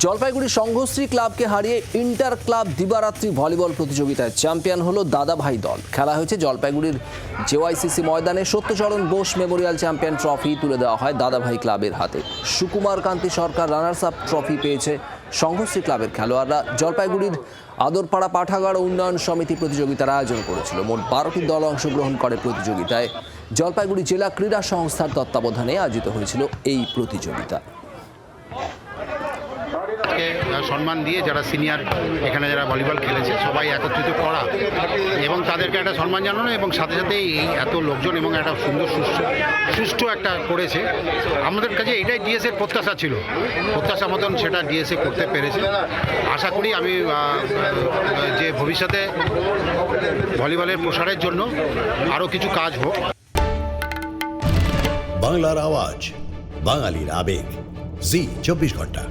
জলপাইগুড়ি সংঘশ্রী ক্লাবকে হারিয়ে inter club দিবারাত্রি ভলিবল প্রতিযোগিতায় চ্যাম্পিয়ন হলো দাদাভাই দল। খেলা হয়েছে জলপাইগুড়ির জেওয়াইসিসি ময়দানে। Satyacharan Bose memorial champion trophy তুলে দেওয়া হয় দাদাভাই ক্লাবের হাতে। Sukumar Kanti Sarkar runners up trophy পেয়েছে সংঘশ্রী ক্লাবের খেলোয়াড়রা। জলপাইগুড়ির আদরপাড়া পাঠাগার উন্নয়ন সমিতি প্রতিযোগিতার আয়োজন করেছিল। মোট বারোটি দল অংশগ্রহণ করে প্রতিযোগিতায়। জলপাইগুড়ি জেলা ক্রীড়া সংস্থার তত্ত্বাবধানে আয়োজিত হয়েছিল এই প্রতিযোগিতা। সম্মান দিয়ে যারা সিনিয়র এখানে যারা ভলিবল খেলেছে, সবাই একত্রিত করা এবং তাদেরকে একটা সম্মান জানানো এবং সাথে সাথে এই এত লোকজন এবং একটা সুন্দর সুষ্ঠু সুষ্ঠু একটা করেছে। আমাদের কাছে এটাই ডিএসএর প্রত্যাশা ছিল। প্রত্যাশা মতন সেটা ডিএসএ করতে পেরেছে। আশা করি আমি যে ভবিষ্যতে ভলিবলের প্রসারের জন্য আরও কিছু কাজ হোক। বাংলার আওয়াজ, বাঙালির আবেগ। জি, চব্বিশ ঘণ্টা।